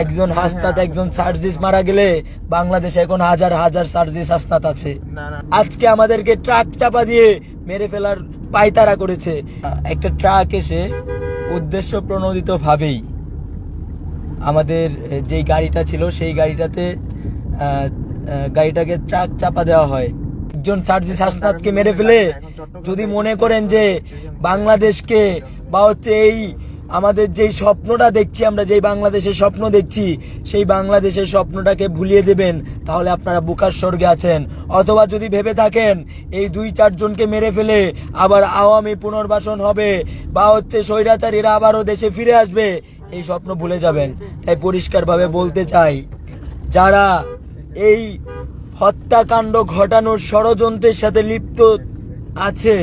একজন হাসনাত একজন সার্জিস মারা গেলে বাংলাদেশে এখন হাজার হাজার সার্জিস হাসনাত আছে। আজকে আমাদেরকে ট্রাক চাপা দিয়ে মেরে ফেলার পায়তারা করেছে। একটা ট্রাক এসে উদ্দেশ্য প্রণোদিত ভাবেই আমাদের যেই গাড়িটা ছিল সেই গাড়িটাতে গাড়িটাকে ট্রাক চাপা দেওয়া হয়। একজন সার্জিস হাসনাতকে মেরে ফেলে যদি মনে করেন যে বাংলাদেশকে বা হচ্ছে এই আমাদের যেই স্বপ্নটা দেখছি, আমরা যেই বাংলাদেশের স্বপ্ন দেখছি, সেই বাংলাদেশের স্বপ্নটাকে ভুলিয়ে দেবেন, তাহলে আপনারা বুকার স্বর্গে আছেন। অথবা যদি ভেবে থাকেন, এই দুই চারজনকে মেরে ফেলে আবার আওয়ামী পুনর্বাসন হবে, বা হচ্ছে স্বৈরাচারীরা আবারও দেশে ফিরে আসবে, এই স্বপ্ন ভুলে যাবেন। তাই পরিষ্কারভাবে বলতে চাই, যারা এই হত্যাকাণ্ড ঘটানোর ষড়যন্ত্রের সাথে লিপ্ত আছে,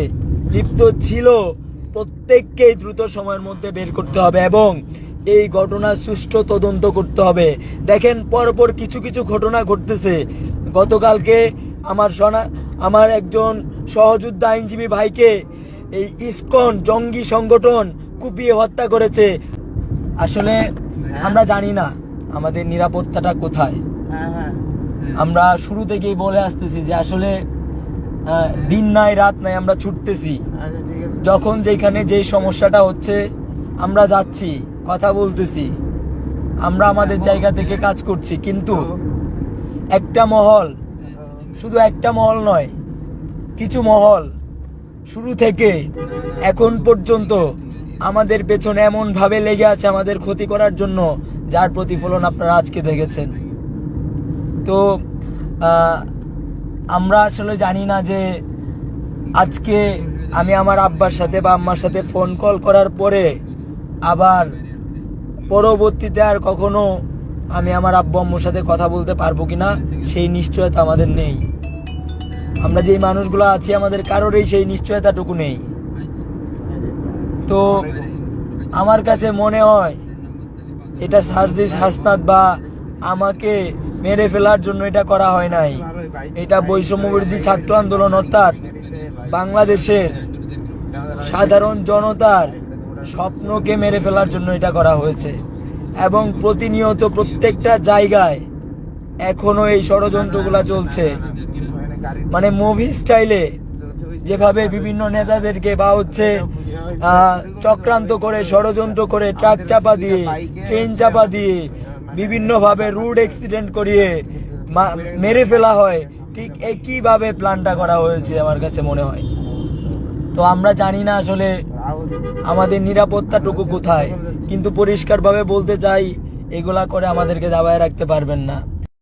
লিপ্ত ছিল প্রত্যেককেই দ্রুত সময়ের মধ্যে বের করতে হবে এবং এই ঘটনার সুষ্ঠু তদন্ত করতে হবে। দেখেন পরপর কিছু কিছু ঘটনা ঘটতেছে। গতকালকে আমার সনা আমার একজন সহযোদ্ধা আইনজীবী ভাইকে এই ইসকন জঙ্গি সংগঠন কুপিয়ে হত্যা করেছে। আসলে আমরা জানি না আমাদের নিরাপত্তাটা কোথায়। হ্যাঁ হ্যাঁ। আমরা শুরু থেকেই বলে আসতেছি যে আসলে দিন নাই রাত নাই আমরা ছুটতেছি। যখন যেখানে যেই সমস্যাটা হচ্ছে, আমরা যাচ্ছি, কথা বলতেছি। আমরা আমাদের জায়গা থেকে কাজ করছি, কিন্তু একটা মহল শুধু একটা মহল নয়, কিছু মহল শুরু থেকে এখন পর্যন্ত আমাদের পেছনে এমন ভাবে লেগে আছে আমাদের ক্ষতি করার জন্য, যার প্রতিফলন আপনারা আজকে দেখেছেন। তো আমরা আসলে জানি না যে আজকে আমি আমার আব্বার সাথে বা আম্মার সাথে ফোন কল করার পরে আবার পরবর্তীতে আর কখনো আমি আমার আব্বু আম্মুর সাথে কথা বলতে পারব কিনা, সেই নিশ্চয়তা আমাদের নেই। আমরা যেই মানুষগুলো আছি, আমাদের কারোরই সেই নিশ্চয়তাটুকু নেই। তো আমার কাছে মনে হয়, এটা সার্জিস হাসনাত বা আমাকে মেরে ফেলার জন্য এটা করা হয় নাই। এটা বৈষম্য বিরোধী ছাত্র আন্দোলন, অর্থাৎ বাংলাদেশের সাধারণ জনতার স্বপ্নকে মেরে ফেলার জন্য এটা করা হয়েছে। এবং প্রতিনিয়ত প্রত্যেকটা জায়গায় এখনও এই ষড়যন্ত্রগুলা চলছে। মানে মুভি স্টাইলে যেভাবে বিভিন্ন নেতাদেরকে বা হচ্ছে চক্রান্ত করে, ষড়যন্ত্র করে, ট্রাক চাপা দিয়ে, ট্রেন চাপা দিয়ে, বিভিন্নভাবে রুড অ্যাক্সিডেন্ট করিয়ে মেরে ফেলা হয়। ঠিক একইভাবে প্ল্যানটা করা হয়েছে আমার কাছে মনে হয়। তো আমরা জানি না আসলে আমাদের নিরাপত্তাটুকু কোথায়, কিন্তু পরিষ্কারভাবে বলতে চাই, এগুলা করে আমাদেরকে দাবায় রাখতে পারবেন না।